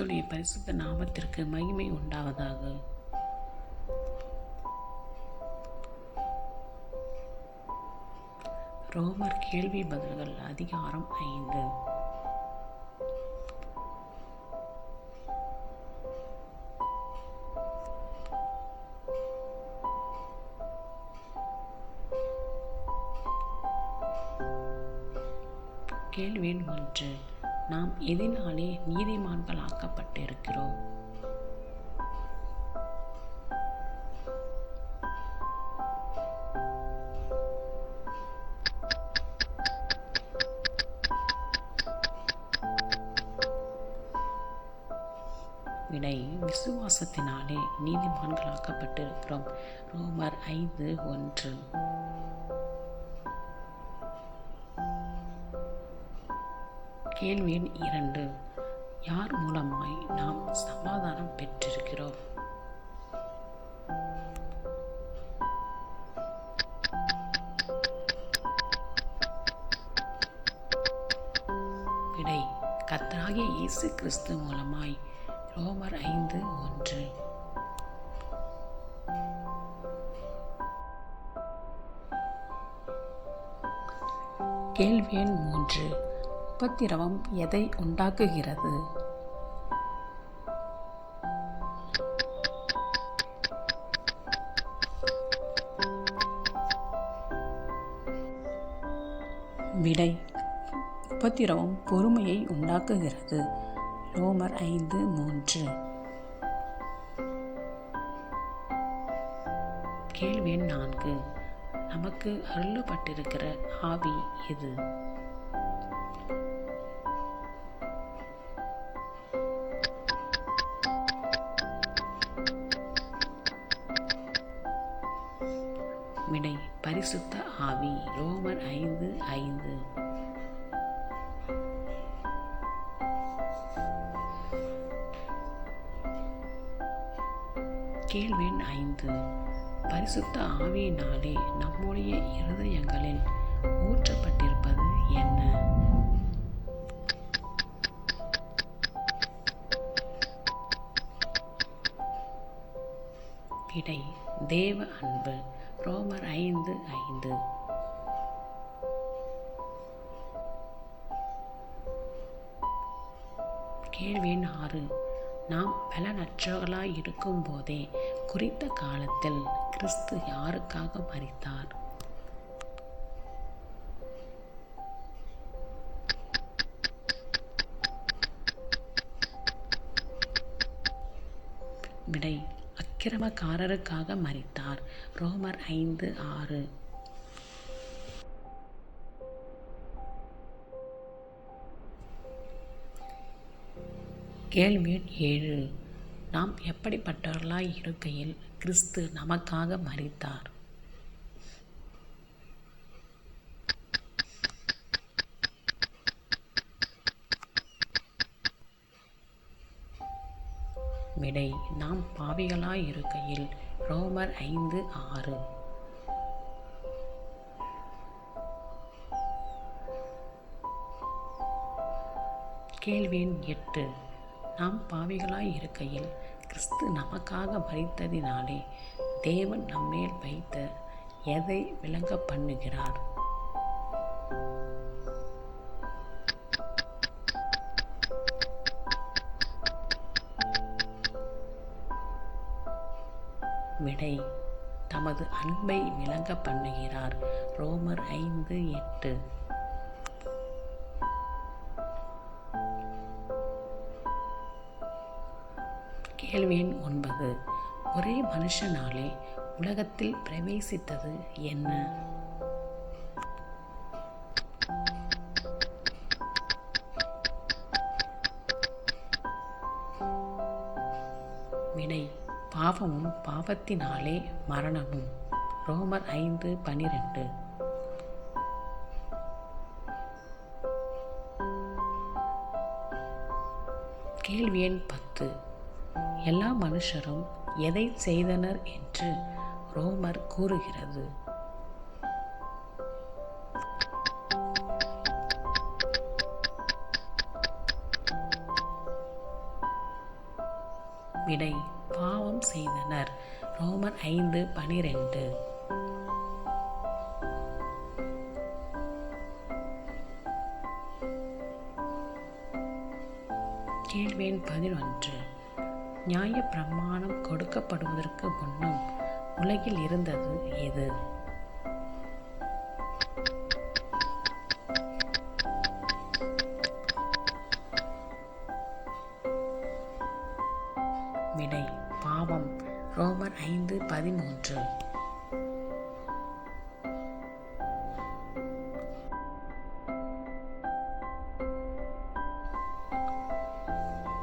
கர்த்தருடைய பரிசுத்த நாமத்திற்கு மகிமை உண்டாவதாக. ரோமர் கேள்வி பதில்கள் அதிகாரம் ஐந்து. கேள்வி ஒன்று. நாம் எதினாலே நீதிமான்கள் ஆக்கப்பட்டிருக்கிறோம் விடை விசுவாசத்தினாலே நீதிமான்களாக்கப்பட்டிருக்கிறோம். ரோமர் ஐந்து ஒன்று. கேள்வி எண் இரண்டு. யார் மூலமாய் நாம் சமாதானம் பெற்றிருக்கிறோம்? விடை கத்தராகிய இயேசு கிறிஸ்து மூலமாய். ரோமர் ஐந்து ஒன்று. கேள்வி எண் மூன்று. உபத்திரவம் எதை உண்டாக்குகிறது? விடை. உபத்திரவம் பொறுமையை உண்டாக்குகிறது. ரோமர் ஐந்து மூன்று. கேள்வி நான்கு. நமக்கு அருளப்பட்டிருக்கிற ஆவி எது? பரிசுத்த ஆவி. ரோமர் ஐந்து ஐந்து. கேள்வி ஐந்து. பரிசுத்த ஆவியினாலே நம்முடைய இருதயங்களில் ஊற்றப்பட்டிருப்பது என்ன? விடை தேவ அன்பு. ரோமர் ஐந்து ஐந்து. கேள்வி எண் ஆறு. நாம் பலனற்றவர்களாய் இருக்கும் போதே குறித்த காலத்தில் கிறிஸ்து யாருக்காக மறித்தார் விடை அக்கிரமக்காரருக்காக மறித்தார் ரோமர் ஐந்து ஆறு. கேள்வி ஏழு. நாம் எப்படிப்பட்டவர்களாய் இருக்கையில் கிறிஸ்து நமக்காக மறித்தார் நாம் பாவிகளாய் இருக்கையில் ரோமர் ஐந்து ஆறு. கேள்வி எட்டு. நாம் பாவிகளாய் இருக்கையில் கிறிஸ்து நமக்காக மறித்ததினாலே தேவன் நம்மேல் வைத்த எதை விளங்க பண்ணுகிறார்? விடை தமது அன்பை விளங்க பண்ணுகிறார். ரோமர் ஐந்து எட்டு. கேள்வி எண் ஒன்பது. ஒரே மனுஷனாலே உலகத்தில் பிரவேசித்தது என்ன? பாவமும் பாவத்தினாலே மரணமும். ரோமர் ஐந்து பனிரெண்டு. கேள்வி எண் பத்து. எல்லா மனுஷரும் எதை செய்தனர் என்று ரோமர் கூறுகிறது. ரோமர் ஐந்து பனிரெண்டு. கேள்வியின் பதினொன்று. நியாய பிரமாணம் கொடுக்கப்படுவதற்கு முன்னும் உலகில் இருந்தது எது? பதிமூன்று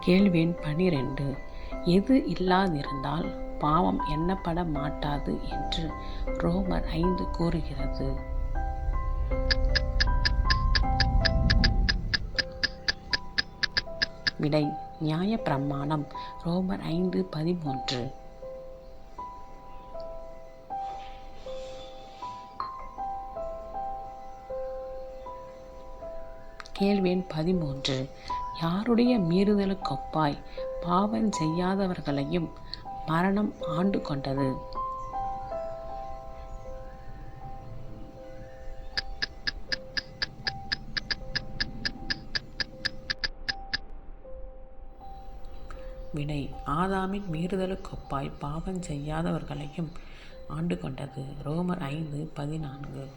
கேள்வி எண் பனிரெண்டு. எது இல்லாதிருந்தால் பாவம் எண்ணப்பட மாட்டாது என்று ரோமர் ஐந்து கூறுகிறது. விடை நியாய பிரமாணம் ரோமர் ஐந்து பதிமூன்று. கேள்வி பதிமூன்று. யாருடைய மீறுதலுக்கொப்பாய் பாவம் செய்யாதவர்களையும் மரணம் ஆண்டு கொண்டது. விடை ஆதாமின் மீறுதலுக்கொப்பாய் பாவம் செய்யாதவர்களையும் ஆண்டு கொண்டது. ரோமர் ஐந்து பதினான்கு.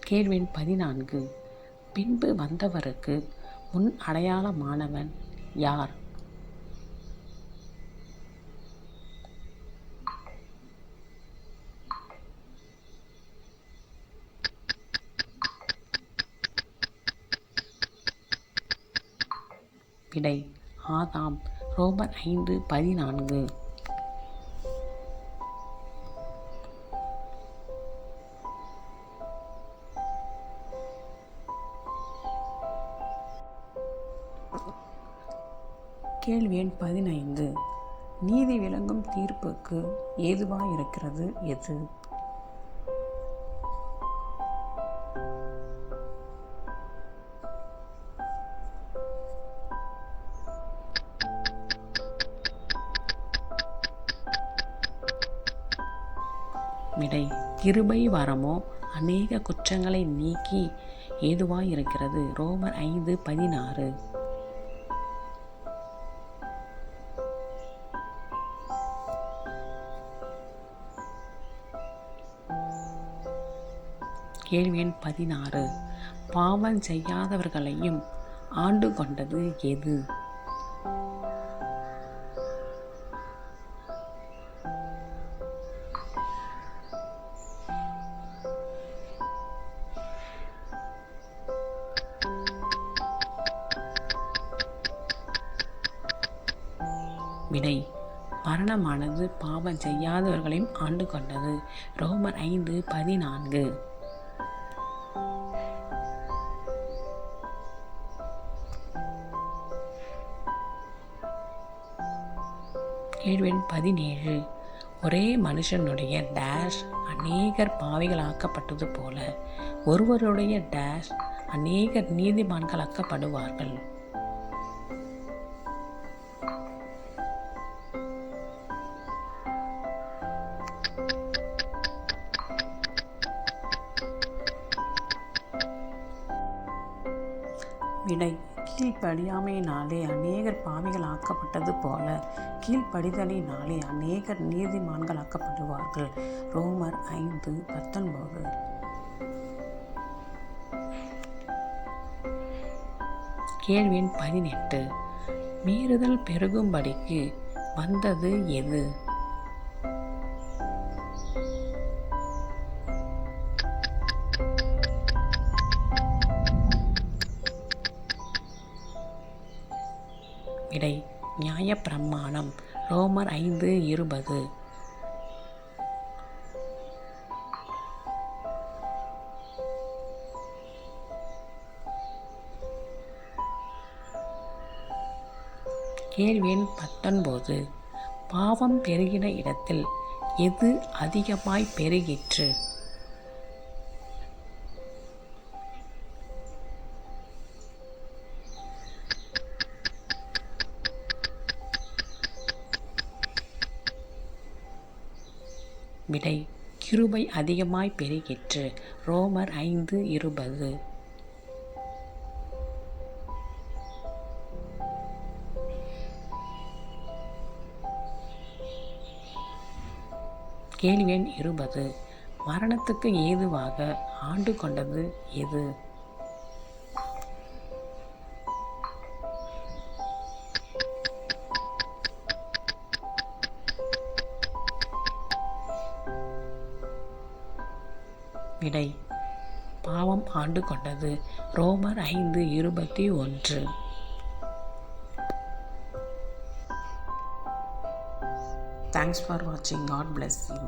கேள்வி பதினான்கு. பின்பு வந்தவருக்கு முன் அடையாளமானவன் யார்? விடை ஆதாம் ரோமர் ஐந்து பதினான்கு. கேள்வி எண் பதினைந்து. நீதி விளங்கும் தீர்ப்புக்கு ஏதுவாயிருக்கிறது எது? விடை கிருபை வரமோ? அநேக குற்றங்களை நீக்கி ஏதுவாயிருக்கிறது. ரோமர் ஐந்து பதினாறு. கேள்வி எண் பதினாறு. பாவம் செய்யாதவர்களையும் ஆண்டு கொண்டது எது? விடை மரணமானது பாவம் செய்யாதவர்களையும் ஆண்டு கொண்டது. ரோமர் ஐந்து பதினான்கு. கேள்வி பதினேழு. ஒரே மனுஷனுடைய டேஷ் அநேகர் பாவிகளாக்கப்பட்டது போல ஒருவருடைய டேஷ் அநேகர் நீதிமான்களாக்கப்படுவார்கள் விடை கீழ்ப்படியாமையினாலே அநேகர் பாவிகள் ஆக்கப்பட்டது போல கீழ்ப்படிதலினாலே அநேகர் நீதிமான்கள் ஆக்கப்படுவார்கள் ரோமர் ஐந்து பத்தொன்பது. கேள்வி பதினெட்டு. மீறுதல் பெருகும்படிக்கு வந்தது எது? விடை நியாயப்பிரமாணம். ரோமர் ஐந்து இருபது. கேள்வி எண் பத்தொன்பது. பாவம் பெருகின இடத்தில் எது அதிகமாய் பெருகிற்று? விடை கிருபை அதிகமாய் பெருகிற்று. ரோமர் ஐந்து இருபது. கேள்வி எண் இருபது. மரணத்துக்கு ஏதுவாக ஆண்டு கொண்டது எது? விடை. பாவம் ஆண்டு கொண்டது. ரோமர் ஐந்து இருபத்தி ஒன்று. தேங்க்ஸ் ஃபார் வாட்சிங் காட் bless யூ